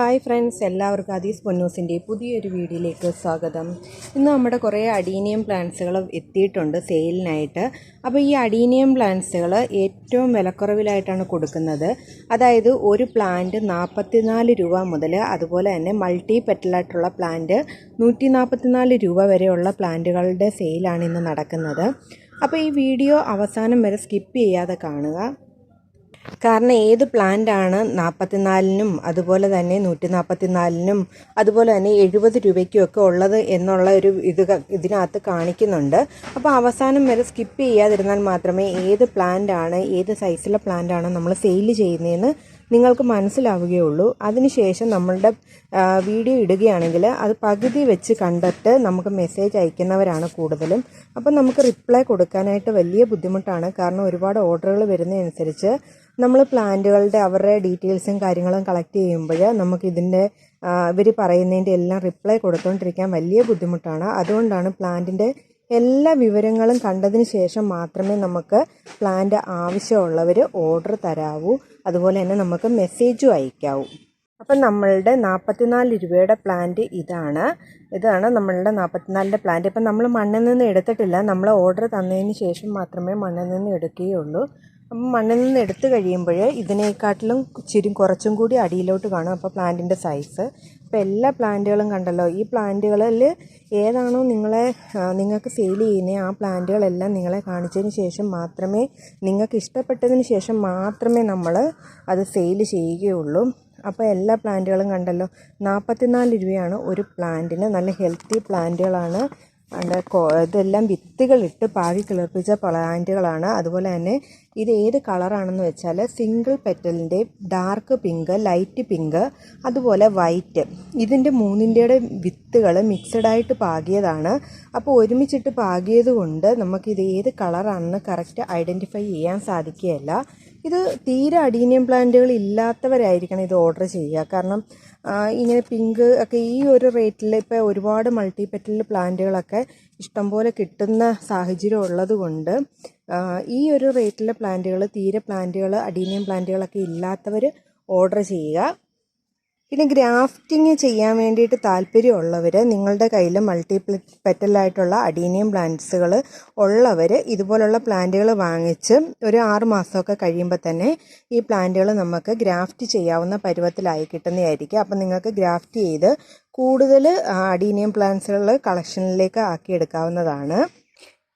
Hi friends എല്ലാവർക്കും അതീസ് പൊന്നൂസിന്റെ പുതിയൊരു വീഡിയോയിലേക്ക് സ്വാഗതം. ഇന്ന് നമ്മുടെ കുറേ അഡീനിയം പ്ലാന്റ്സുകൾ എത്തിയിട്ടുണ്ട് സെയിലിനായിട്ട്. അപ്പോൾ ഈ അഡീനിയം പ്ലാന്റ്സുകൾ ഏറ്റവും വിലക്കുറവിലായിട്ടാണ് കൊടുക്കുന്നത്. അതായത് ഒരു പ്ലാന്റ് നാൽപ്പത്തിനാല് രൂപ മുതൽ അതുപോലെ തന്നെ മൾട്ടി പെറ്റലായിട്ടുള്ള പ്ലാന്റ് നൂറ്റി നാൽപ്പത്തിനാല് രൂപ വരെയുള്ള പ്ലാന്റുകളുടെ സെയിലാണ് ഇന്ന് നടക്കുന്നത്. അപ്പോൾ ഈ വീഡിയോ അവസാനം വരെ സ്കിപ്പ് ചെയ്യാതെ കാണുക. കാരണം ഏത് പ്ലാന്റാണ് നാൽപ്പത്തിനാലിനും അതുപോലെ തന്നെ നൂറ്റി നാൽപ്പത്തിനാലിനും അതുപോലെ തന്നെ എഴുപത് രൂപയ്ക്കും ഒക്കെ ഉള്ളത് എന്നുള്ള ഒരു ഇത് ഇതിനകത്ത് കാണിക്കുന്നുണ്ട്. അപ്പോൾ അവസാനം വരെ സ്കിപ്പ് ചെയ്യാതിരുന്നാൽ മാത്രമേ ഏത് പ്ലാന്റാണ് ഏത് സൈസിലെ പ്ലാന്റാണ് നമ്മൾ സെയിൽ ചെയ്യുന്നതെന്ന് നിങ്ങൾക്ക് മനസ്സിലാവുകയുള്ളൂ. അതിനുശേഷം നമ്മളുടെ വീഡിയോ ഇടുകയാണെങ്കിൽ അത് പകുതി വെച്ച് കണ്ടിട്ട് നമുക്ക് മെസ്സേജ് അയക്കുന്നവരാണ് കൂടുതലും. അപ്പം നമുക്ക് റിപ്ലൈ കൊടുക്കാനായിട്ട് വലിയ ബുദ്ധിമുട്ടാണ്. കാരണം ഒരുപാട് ഓർഡറുകൾ വരുന്നതനുസരിച്ച് നമ്മൾ പ്ലാന്റുകളുടെ അവരുടെ ഡീറ്റെയിൽസും കാര്യങ്ങളും കളക്ട് ചെയ്യുമ്പോൾ നമുക്കിതിന്റെ ഇവർ പറയുന്നതിന്റെ എല്ലാം റിപ്ലൈ കൊടുത്തുകൊണ്ടിരിക്കാൻ വലിയ ബുദ്ധിമുട്ടാണ്. അതുകൊണ്ടാണ് പ്ലാന്റിന്റെ എല്ലാ വിവരങ്ങളും കണ്ടതിന് ശേഷം മാത്രമേ നമുക്ക് പ്ലാന്റ് ആവശ്യമുള്ളവർ ഓർഡർ തരാവൂ. അതുപോലെ തന്നെ നമുക്ക് മെസ്സേജും അയക്കാവൂ. അപ്പം നമ്മളുടെ നാൽപ്പത്തിനാല് രൂപയുടെ പ്ലാന്റ് ഇതാണ്. ഇതാണ് നമ്മളുടെ നാൽപ്പത്തിനാലിന്റെ പ്ലാന്റ്. ഇപ്പം നമ്മൾ മണ്ണിൽ നിന്ന് എടുത്തിട്ടില്ല. നമ്മൾ ഓർഡർ തന്നതിന് ശേഷം മാത്രമേ മണ്ണിൽ നിന്ന് എടുക്കുകയുള്ളൂ. മണ്ണിൽ നിന്ന് എടുത്തു കഴിയുമ്പോൾ ഇതിനേക്കാട്ടിലും ഇച്ചിരി കുറച്ചും കൂടി അടിയിലോട്ട് കാണും. അപ്പോൾ പ്ലാന്റിന്റെ സൈസ്. അപ്പോൾ എല്ലാ പ്ലാന്റുകളും കണ്ടല്ലോ ഈ പ്ലാന്റുകളിൽ ഏതാണോ നിങ്ങളെ നിങ്ങൾക്ക് സെയിൽ ചെയ്യുന്നത് ആ പ്ലാന്റുകളെല്ലാം നിങ്ങളെ കാണിച്ചതിന് ശേഷം മാത്രമേ നിങ്ങൾക്ക് ഇഷ്ടപ്പെട്ടതിന് ശേഷം മാത്രമേ നമ്മൾ അത് സെയിൽ ചെയ്യുകയുള്ളൂ. അപ്പോൾ എല്ലാ പ്ലാന്റുകളും കണ്ടല്ലോ നാൽപ്പത്തിനാല് രൂപയാണ് ഒരു പ്ലാന്റിന്. നല്ല ഹെൽത്തി പ്ലാന്റുകളാണ് ഇതെല്ലാം വിത്തുകളിട്ട് പാകി കിളിർപ്പിച്ച പ്ലാന്റുകളാണ്. അതുപോലെ തന്നെ ഇത് ഏത് കളറാണെന്ന് വെച്ചാൽ സിംഗിൾ പെറ്റലിന്റെ ഡാർക്ക് പിങ്ക് ലൈറ്റ് പിങ്ക് അതുപോലെ വൈറ്റ്. ഇതിന്റെ മൂന്നിന്റെയുടെ വിത്തുകൾ മിക്സഡായിട്ട് പാകിയതാണ്. അപ്പോൾ ഒരുമിച്ചിട്ട് പാകിയത് കൊണ്ട് നമുക്കിത് ഏത് കളറാണെന്ന് കറക്റ്റ് ഐഡന്റിഫൈ ചെയ്യാൻ സാധിക്കുകയില്ല. ഇത് തീരെ അഡീനിയം പ്ലാന്റുകൾ ഇല്ലാത്തവരായിരിക്കണം ഇത് ഓർഡർ ചെയ്യുക. കാരണം ഇങ്ങനെ പിങ്ക് ഒക്കെ ഈ ഒരു റേറ്റിൽ ഇപ്പോൾ ഒരുപാട് മൾട്ടി പെറ്റൽ പ്ലാന്റുകളൊക്കെ ഇഷ്ടംപോലെ കിട്ടുന്ന സാഹചര്യം ഉള്ളതുകൊണ്ട് ഈ ഒരു റേറ്റിലെ പ്ലാന്റുകൾ തീരെ പ്ലാന്റുകൾ അഡീനിയം പ്ലാന്റുകളൊക്കെ ഇല്ലാത്തവർ ഓർഡർ ചെയ്യുക. പിന്നെ ഗ്രാഫ്റ്റിംഗ് ചെയ്യാൻ വേണ്ടിയിട്ട് താല്പര്യമുള്ളവർ നിങ്ങളുടെ കയ്യിൽ മൾട്ടിപ്ലി പെറ്റലായിട്ടുള്ള അഡീനിയം പ്ലാന്റ്സുകൾ ഉള്ളവർ ഇതുപോലുള്ള പ്ലാന്റുകൾ വാങ്ങിച്ച് ഒരു ആറ് മാസമൊക്കെ കഴിയുമ്പോൾ തന്നെ ഈ പ്ലാന്റുകൾ നമുക്ക് ഗ്രാഫ്റ്റ് ചെയ്യാവുന്ന പരുവത്തിലായി കിട്ടുന്നതായിരിക്കും. അപ്പം നിങ്ങൾക്ക് ഗ്രാഫ്റ്റ് ചെയ്ത് കൂടുതൽ അഡീനിയം പ്ലാന്റ്സുകൾ കളക്ഷനിലേക്ക് ആക്കിയെടുക്കാവുന്നതാണ്.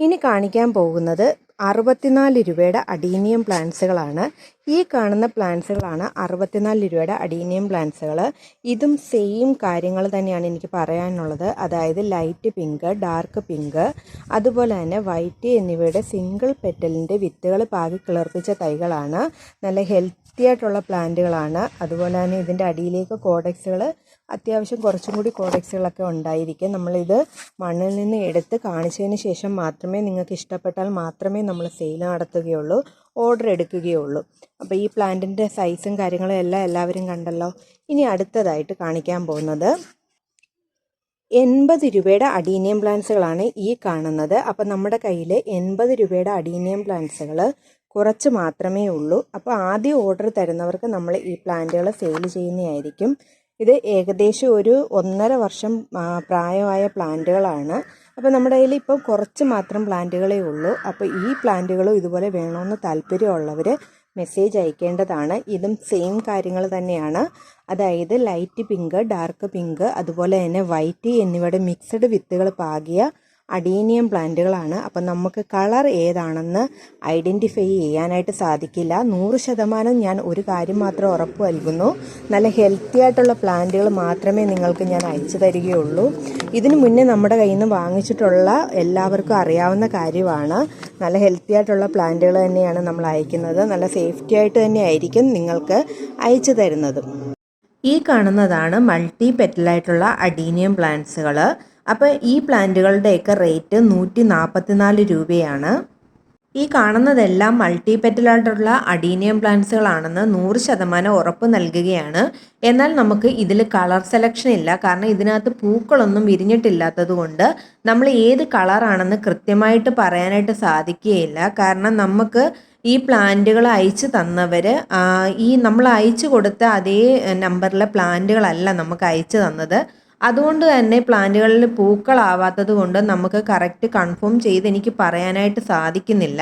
ഇനി കാണിക്കാൻ പോകുന്നത് അറുപത്തിനാല് രൂപയുടെ അഡീനിയം പ്ലാന്റ്സുകളാണ്. ഈ കാണുന്ന പ്ലാന്റ്സുകളാണ് അറുപത്തിനാല് രൂപയുടെ അഡീനിയം പ്ലാന്റ്സുകൾ. ഇതും സെയിം കാര്യങ്ങൾ തന്നെയാണ് എനിക്ക് പറയാനുള്ളത്. അതായത് ലൈറ്റ് പിങ്ക് ഡാർക്ക് പിങ്ക് അതുപോലെ തന്നെ വൈറ്റ് എന്നിവയുടെ സിംഗിൾ പെറ്റലിന്റെ വിത്തുകൾ പാകി കിളർപ്പിച്ച തൈകളാണ്. നല്ല ഹെൽത്തി ആയിട്ടുള്ള പ്ലാന്റുകളാണ്. അതുപോലെ തന്നെ ഇതിന്റെ അടിയിലേക്ക് കോഡക്സുകൾ അത്യാവശ്യം കുറച്ചും കൂടി കോഡക്സുകളൊക്കെ ഉണ്ടായിരിക്കും. നമ്മളിത് മണ്ണിൽ നിന്ന് എടുത്ത് കാണിച്ചതിന് ശേഷം മാത്രമേ നിങ്ങൾക്ക് ഇഷ്ടപ്പെട്ടാൽ മാത്രമേ നമ്മൾ സെയിൽ നടത്തുകയുള്ളൂ ഓർഡർ എടുക്കുകയുള്ളൂ. അപ്പോൾ ഈ പ്ലാന്റിന്റെ സൈസും കാര്യങ്ങളും എല്ലാം എല്ലാവരും കണ്ടല്ലോ. ഇനി അടുത്തതായിട്ട് കാണിക്കാൻ പോകുന്നത് എൺപത് രൂപയുടെ അഡീനിയം പ്ലാന്റ്സുകളാണ് ഈ കാണുന്നത്. അപ്പോൾ നമ്മുടെ കയ്യിൽ എൺപത് രൂപയുടെ അഡീനിയം പ്ലാന്റ്സുകൾ കുറച്ച് മാത്രമേ ഉള്ളൂ. അപ്പോൾ ആദ്യം ഓർഡർ തരുന്നവർക്ക് നമ്മൾ ഈ പ്ലാന്റുകൾ സെയിൽ ചെയ്യുന്നതായിരിക്കും. ഇത് ഏകദേശം ഒരു ഒന്നര വർഷം പ്രായമായ പ്ലാന്റുകളാണ്. അപ്പോൾ നമ്മുടെ കയ്യിൽ ഇപ്പം കുറച്ച് മാത്രം പ്ലാന്റുകളേ ഉള്ളൂ. അപ്പോൾ ഈ പ്ലാന്റുകളും ഇതുപോലെ വേണമെന്ന് താല്പര്യമുള്ളവർ മെസ്സേജ് അയക്കേണ്ടതാണ്. ഇതും സെയിം കാര്യങ്ങൾ തന്നെയാണ്. അതായത് ലൈറ്റ് പിങ്ക് ഡാർക്ക് പിങ്ക് അതുപോലെ തന്നെ വൈറ്റ് എന്നിവയുടെ മിക്സഡ് വിത്തുകൾ പാകിയ അഡീനിയം പ്ലാന്റുകളാണ്. അപ്പം നമുക്ക് കളർ ഏതാണെന്ന് ഐഡന്റിഫൈ ചെയ്യാനായിട്ട് സാധിക്കില്ല. നൂറ് ശതമാനം ഞാൻ ഒരു കാര്യം മാത്രം ഉറപ്പ് നൽകുന്നു. നല്ല ഹെൽത്തി ആയിട്ടുള്ള പ്ലാന്റുകൾ മാത്രമേ നിങ്ങൾക്ക് ഞാൻ അയച്ചു തരികയുള്ളൂ. ഇതിനു മുന്നേ നമ്മുടെ കയ്യിൽ നിന്ന് വാങ്ങിച്ചിട്ടുള്ള എല്ലാവർക്കും അറിയാവുന്ന കാര്യമാണ്. നല്ല ഹെൽത്തി ആയിട്ടുള്ള പ്ലാന്റുകൾ തന്നെയാണ് നമ്മൾ അയക്കുന്നത്. നല്ല സേഫ്റ്റി ആയിട്ട് തന്നെ ആയിരിക്കും നിങ്ങൾക്ക് അയച്ചു തരുന്നത്. ഈ കാണുന്നതാണ് മൾട്ടി പെറ്റലായിട്ടുള്ള അഡീനിയം പ്ലാന്റ്സുകൾ അപ്പോൾ ഈ പ്ലാന്റുകളുടെയൊക്കെ റേറ്റ് നൂറ്റി നാൽപ്പത്തിനാല് രൂപയാണ്. ഈ കാണുന്നതെല്ലാം മൾട്ടി പെറ്റലായിട്ടുള്ള അഡീനിയം പ്ലാന്റ്സുകളാണെന്ന് നൂറ് ശതമാനം ഉറപ്പ് നൽകുകയാണ്. എന്നാൽ നമുക്ക് ഇതിൽ കളർ സെലക്ഷൻ ഇല്ല. കാരണം ഇതിനകത്ത് പൂക്കളൊന്നും വിരിഞ്ഞിട്ടില്ലാത്തതുകൊണ്ട് നമ്മൾ ഏത് കളറാണെന്ന് കൃത്യമായിട്ട് പറയാനായിട്ട് സാധിക്കുകയില്ല. കാരണം നമുക്ക് ഈ പ്ലാന്റുകൾ അയച്ചു തന്നവർ ഈ നമ്മൾ അയച്ചു കൊടുത്ത അതേ നമ്പറിലെ പ്ലാന്റുകളല്ല നമുക്ക് അയച്ചു തന്നത്. അതുകൊണ്ട് തന്നെ പ്ലാന്റുകളിൽ പൂക്കളാവാത്തത് കൊണ്ട് നമുക്ക് കറക്റ്റ് കൺഫേം ചെയ്ത് എനിക്ക് പറയാനായിട്ട് സാധിക്കുന്നില്ല.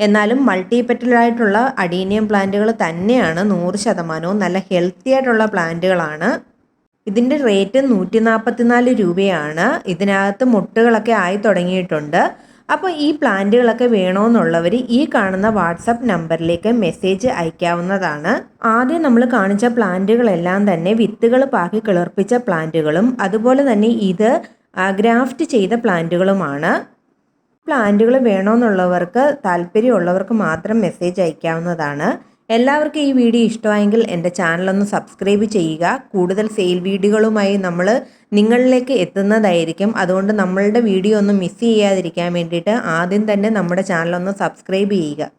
എന്നാലും മൾട്ടി പെറ്റലായിട്ടുള്ള അഡീനിയം പ്ലാന്റുകൾ തന്നെയാണ് നൂറ് ശതമാനവും നല്ല ഹെൽത്തി ആയിട്ടുള്ള പ്ലാന്റുകളാണ്. ഇതിന്റെ റേറ്റ് നൂറ്റി നാൽപ്പത്തിനാല് രൂപയാണ്. ഇതിനകത്ത് മുട്ടുകളൊക്കെ ആയി തുടങ്ങിയിട്ടുണ്ട്. അപ്പോൾ ഈ പ്ലാന്റുകളൊക്കെ വേണമെന്നുള്ളവർ ഈ കാണുന്ന വാട്സപ്പ് നമ്പറിലേക്ക് മെസ്സേജ് അയക്കാവുന്നതാണ്. ആദ്യം നമ്മൾ കാണിച്ച പ്ലാന്റുകളെല്ലാം തന്നെ വിത്തുകൾ പാകി കിളർപ്പിച്ച പ്ലാന്റുകളും അതുപോലെ തന്നെ ഇത് ഗ്രാഫ്റ്റ് ചെയ്ത പ്ലാന്റുകളുമാണ്. പ്ലാന്റുകൾ വേണമെന്നുള്ളവർക്ക് താല്പര്യമുള്ളവർക്ക് മാത്രം മെസ്സേജ് അയക്കാവുന്നതാണ്. എല്ലാവർക്കും ഈ വീഡിയോ ഇഷ്ടമായെങ്കിൽ എന്റെ ചാനലൊന്ന് സബ്സ്ക്രൈബ് ചെയ്യുക. കൂടുതൽ സെയിൽ വീഡിയോകളുമായി നമ്മൾ നിങ്ങളിലേക്ക് എത്തുന്നതായിരിക്കും. അതുകൊണ്ട് നമ്മളുടെ വീഡിയോ ഒന്നും മിസ് ചെയ്യാതിരിക്കാൻ വേണ്ടിയിട്ട് ആദ്യം തന്നെ നമ്മുടെ ചാനലൊന്ന് സബ്സ്ക്രൈബ് ചെയ്യുക.